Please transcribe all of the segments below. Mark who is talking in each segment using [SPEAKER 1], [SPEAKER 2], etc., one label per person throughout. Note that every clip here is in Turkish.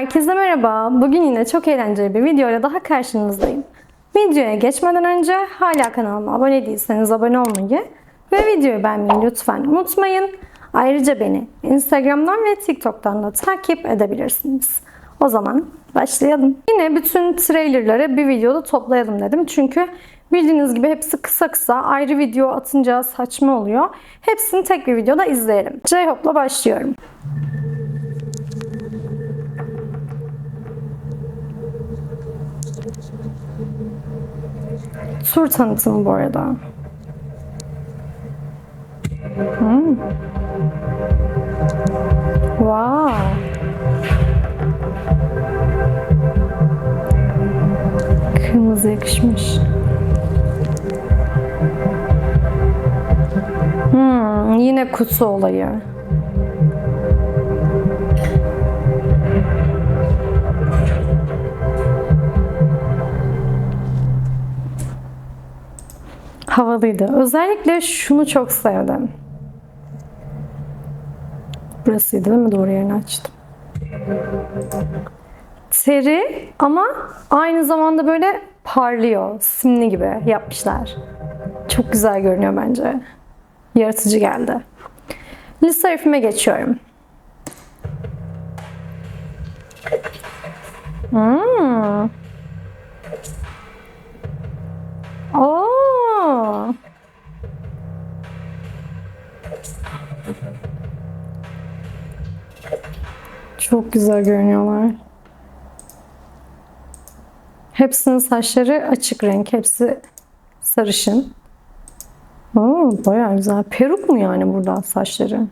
[SPEAKER 1] Herkese merhaba. Bugün yine çok eğlenceli bir videoyla daha karşınızdayım. Videoya geçmeden önce hala kanalıma abone değilseniz abone olmayı ve videoyu beğenmeyi lütfen unutmayın. Ayrıca beni Instagram'dan ve TikTok'tan da takip edebilirsiniz. O zaman başlayalım. Yine bütün trailerları bir videoda toplayalım dedim. Çünkü bildiğiniz gibi hepsi kısa kısa ayrı video atınca saçma oluyor. Hepsini tek bir videoda izleyelim. J-Hope'la başlıyorum. Tur tanıtımı bu arada. Hmm. Wow. Kırmızı yakışmış. Hmm, yine kutu olayı. Havalıydı. Özellikle şunu çok sevdim. Burasıydı değil mi? Doğru yerini açtım. Teri ama aynı zamanda böyle parlıyor. Simli gibi yapmışlar. Çok güzel görünüyor bence. Yaratıcı geldi. Liste harfime geçiyorum. Hmm. Çok güzel görünüyorlar. Hepsinin saçları açık renk. Hepsi sarışın. Oo, bayağı güzel. Peruk mu yani burada saçları?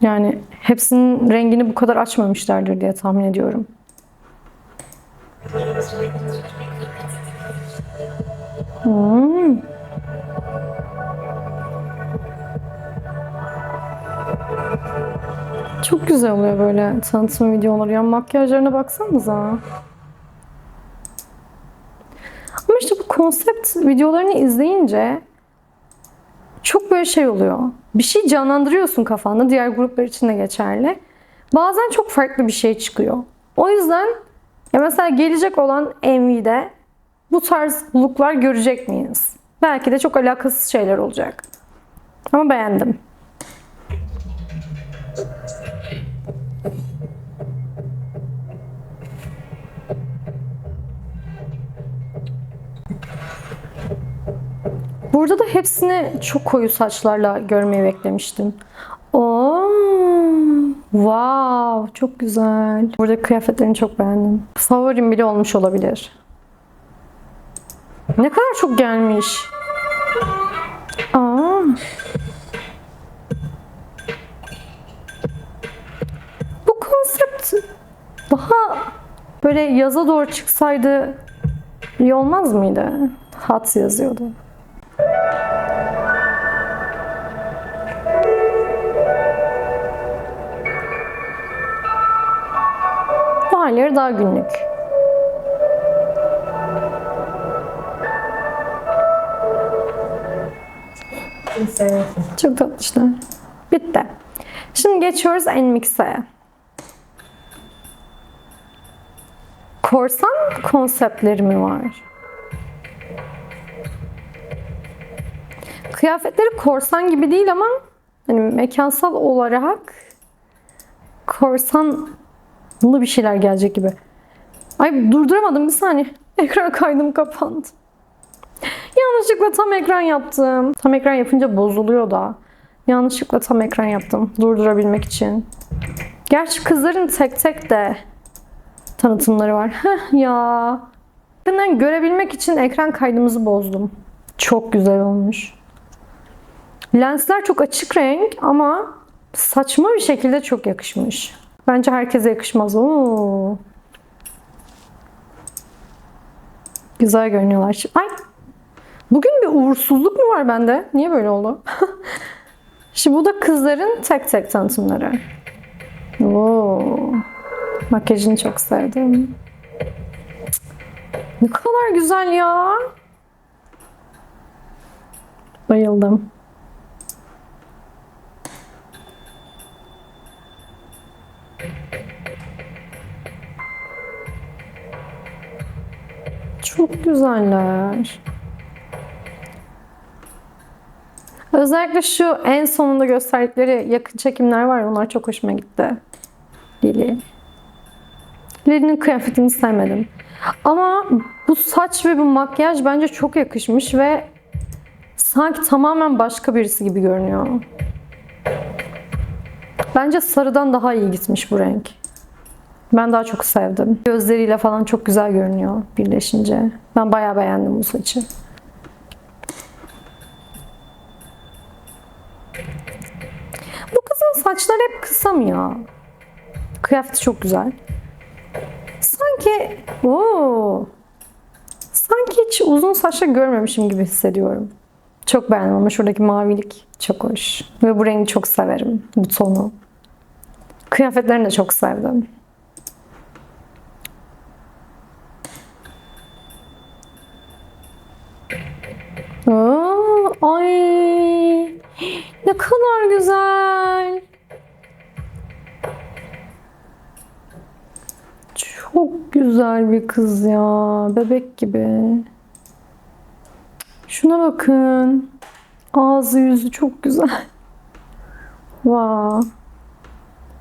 [SPEAKER 1] Yani hepsinin rengini bu kadar açmamışlardır diye tahmin ediyorum. Hmm. Çok güzel oluyor böyle tanıtım videoları. Ya makyajlarına baksanıza. Ama işte bu konsept videolarını izleyince çok böyle şey oluyor. Bir şey canlandırıyorsun kafanda. Diğer gruplar için de geçerli. Bazen çok farklı bir şey çıkıyor. O yüzden ya mesela gelecek olan MV'de bu tarz looklar görecek miyiz? Belki de çok alakasız şeyler olacak. Ama beğendim. Burada da hepsini çok koyu saçlarla görmeyi beklemiştim. Oo, wow, çok güzel. Burada kıyafetlerini çok beğendim. Favorim bile olmuş olabilir. Ne kadar çok gelmiş. Aa. Bu konsept daha böyle yaza doğru çıksaydı iyi olmaz mıydı? Hats yazıyordu. Halleri daha günlük. Çok tatlışlar. Bitti. Şimdi geçiyoruz en mix'e. Korsan konseptleri mi var? Kıyafetleri korsan gibi değil ama hani mekansal olarak korsanlı bir şeyler gelecek gibi. Ay durduramadım bir saniye. Ekran kaydım kapandı. Yanlışlıkla tam ekran yaptım. Tam ekran yapınca bozuluyor da. Yanlışlıkla tam ekran yaptım. Durdurabilmek için. Gerçi kızların tek tek de tanıtımları var. Heh ya. Yakından görebilmek için ekran kaydımızı bozdum. Çok güzel olmuş. Lensler çok açık renk ama saçma bir şekilde çok yakışmış. Bence herkese yakışmaz. Oo. Güzel görünüyorlar. Ay Bugün bir uğursuzluk mu var bende? Niye böyle oldu? Şimdi bu da kızların tek tek tanıtımları. Oo. Makyajını çok sevdim. Ne kadar güzel ya. Bayıldım. Çok güzeller. Özellikle şu en sonunda gösterdikleri yakın çekimler var onlar çok hoşuma gitti. Lili. Lili'nin kıyafetini sevmedim. Ama bu saç ve bu makyaj bence çok yakışmış ve sanki tamamen başka birisi gibi görünüyor. Bence sarıdan daha iyi gitmiş bu renk. Ben daha çok sevdim. Gözleriyle falan çok güzel görünüyor birleşince. Ben bayağı beğendim bu saçı. Bu kızın saçları hep kısa mı ya? Kıyafeti çok güzel. Sanki oo, sanki hiç uzun saçlı görmemişim gibi hissediyorum. Çok beğendim ama şuradaki mavilik çok hoş. Ve bu rengi çok severim. Bu tonu. Kıyafetlerini de çok sevdim. Aa, ay ne kadar güzel. Çok güzel bir kız ya. Bebek gibi. Şuna bakın. Ağzı yüzü çok güzel. Wow.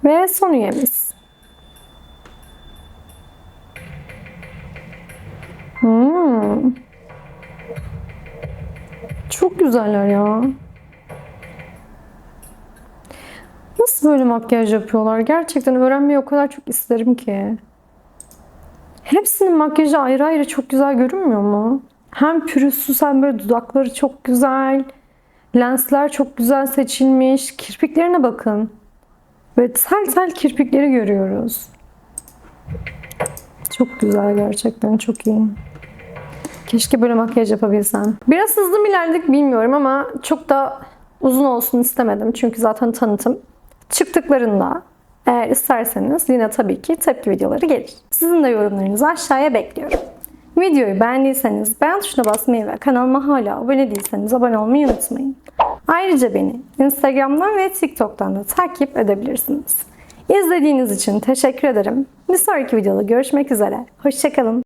[SPEAKER 1] Ve son üyemiz. Çok güzeller ya. Nasıl böyle makyaj yapıyorlar? Gerçekten öğrenmeyi o kadar çok isterim ki. Hepsinin makyajı ayrı ayrı çok güzel görünmüyor mu? Hem pürüzsüz hem böyle dudakları çok güzel. Lensler çok güzel seçilmiş. Kirpiklerine bakın. Böyle tel tel kirpikleri görüyoruz. Çok güzel gerçekten çok iyi. Keşke böyle makyaj yapabilsem. Biraz hızlı mı ilerledik bilmiyorum ama çok da uzun olsun istemedim. Çünkü zaten tanıtım. Çıktıklarında eğer isterseniz yine tabii ki tepki videoları gelir. Sizin de yorumlarınızı aşağıya bekliyorum. Videoyu beğendiyseniz beğen tuşuna basmayı ve kanalıma hala abone değilseniz abone olmayı unutmayın. Ayrıca beni Instagram'dan ve TikTok'tan da takip edebilirsiniz. İzlediğiniz için teşekkür ederim. Bir sonraki videoda görüşmek üzere. Hoşçakalın.